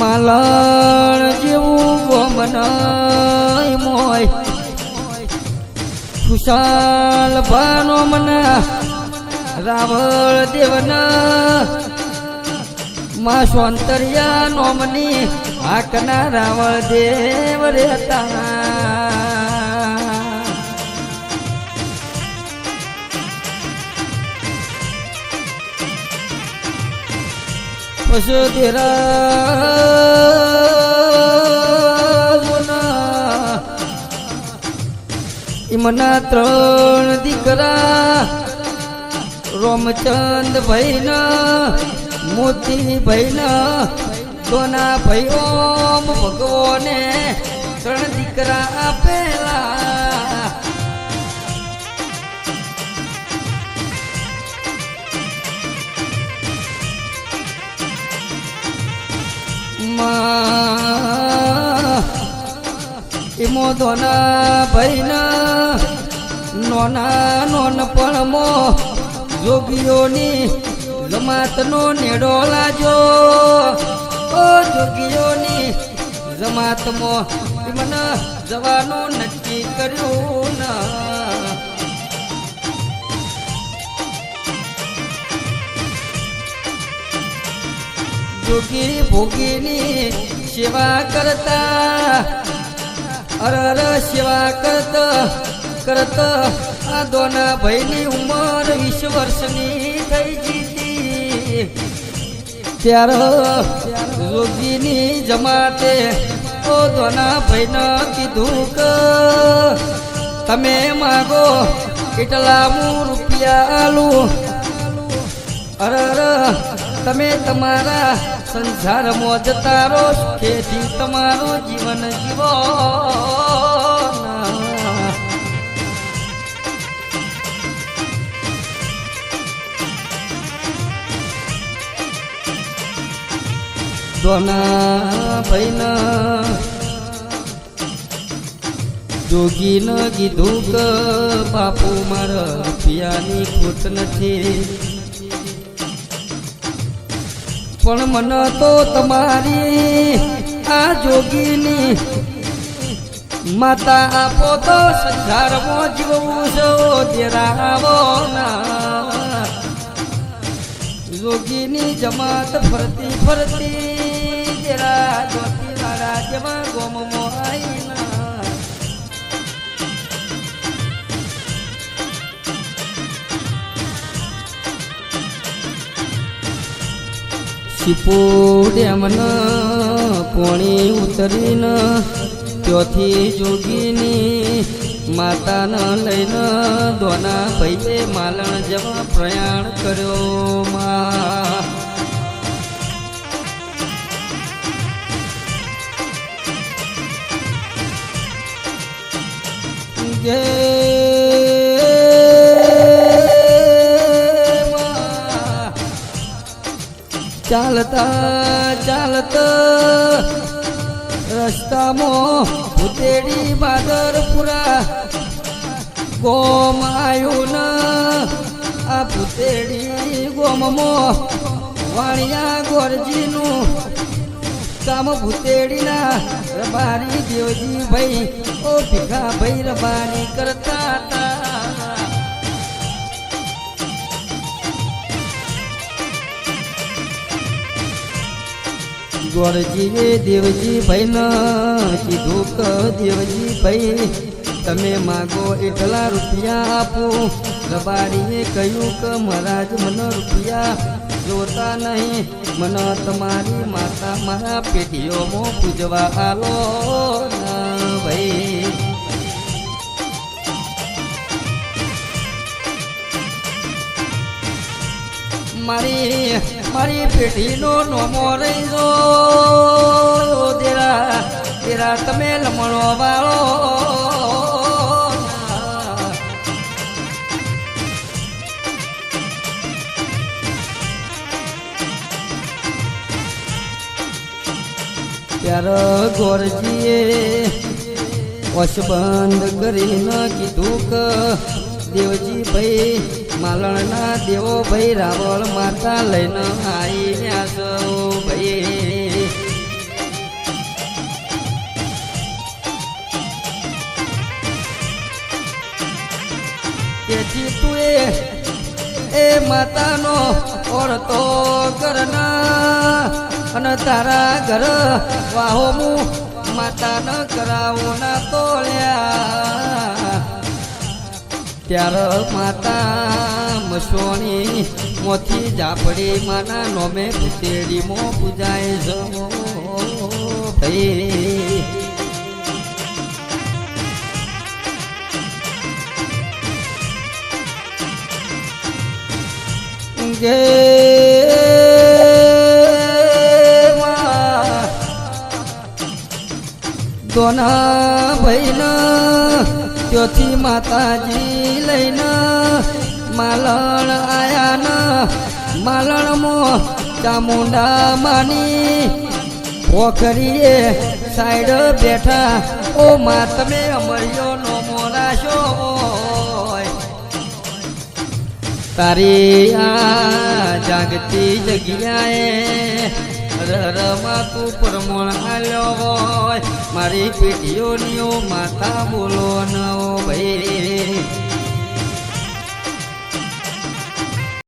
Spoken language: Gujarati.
માલણ જેવું ગોમનાય ખુશાલ ભાનો મના રાવળ દેવના માં સોંતરિયા નોમની હાકના રાવળ દેવ રહેતા પશુધીરા ઇમના ત્રણ દીકરા રોમચંદ ભાઈના મોતી ભાઈના સોના ભાઈ ઓમ ભગવાને ત્રણ દીકરા આપેલા. એમો દોના ભાઈના નોના નોનપણમો જોગીઓની જમાતનો નેડો લાજો. ઓ જોગીઓની જમાતમો મને જવાનું નક્કી કર્યું ના. જોગી ભોગીની સેવા કરતા અર અર સેવા કરતા કરતા આ દોના ભાઈની ઉંમર વીસ વર્ષની થઈ જીતી. ત્યારે રોગીની જમાતે ઓ દોના ભાઈને કીધું કે, તમે માગો કેટલા હું રૂપિયા આલું. અર અર, તમે તમારા સંસારમાં મોજ તારો ખેતી તમારું જીવન જીવો દોના ભાઈના જોગીન કીધું કે, બાપુ, મારા પિયાની ખોટ નથી. પણ મન તો તમારી આ જોગીની માતા આપો તો સંસારમાં જીવવું છો જેરાવો ના. જોગીની જમાત ફરતી ફરતી જેરા જોતી મારા જેવા ગોમમાં શીપો ડેમના પોણી ઉતરીને ત્યોથી જોગીની માતાને લઈને દોના ભાઈએ માલણ જવા પ્રયાણ કર્યો. માં ચાલતા ચાલતા રસ્તામાં ભૂતેડી બાદરપુરા ગોમ આવ્યું ના આ ભૂતેડી ગોમમાં વાણિયા ગોરજીનું કામ ભૂતેડીના રબારી દેવજી ભાઈ ઓ ભીખા ભાઈ રબારી કરતા હતા. ગોરજીએ દેવજી ભાઈને કીધું ક દેવજી ભાઈ તમે માગો એટલા રૂપિયા આપો. રબારીએ કહ્યું કે મહારાજ મને રૂપિયા જોતા નહીં. મને તમારી માતા મારા પેઢીઓમાં પૂજવા આલો ભાઈ મારી મારી પેઢીનો નોમો રહીજો. દેરા દેરા, તમે લમણો વાળો. ત્યારે ગોરજીએ વશ બંધ કરીને કીધું કે દેવજી ભાઈ માલણના દેવો ભાઈ રાવળ માતા લઈને આવી રહ્યા છો ભાઈ. તેથી તું એ માતાનો ઓળતો કરના અને તારા ઘર વાહો હું માતાને કરાવો ના તોળ્યા ત્યારે માતા મસોણી મોથી જાપડી માના નોમે ભૂતેડી મો પૂજાય જમો ભાઈ. ગે દોના ભાઈના ત્યોથી માતાજી લઈને માલણ આયાના માલણમાં ચામુંડા માની. પોખરીએ સાઈડ બેઠા, ઓ મા, તમે અમર્યો નો મોરાશો તારી આ જાગતી જગ્યાએ રરમાં તું પરમણ આલ્યો હોય. મારી પેટીઓની માતા બોલો ન ભાઈ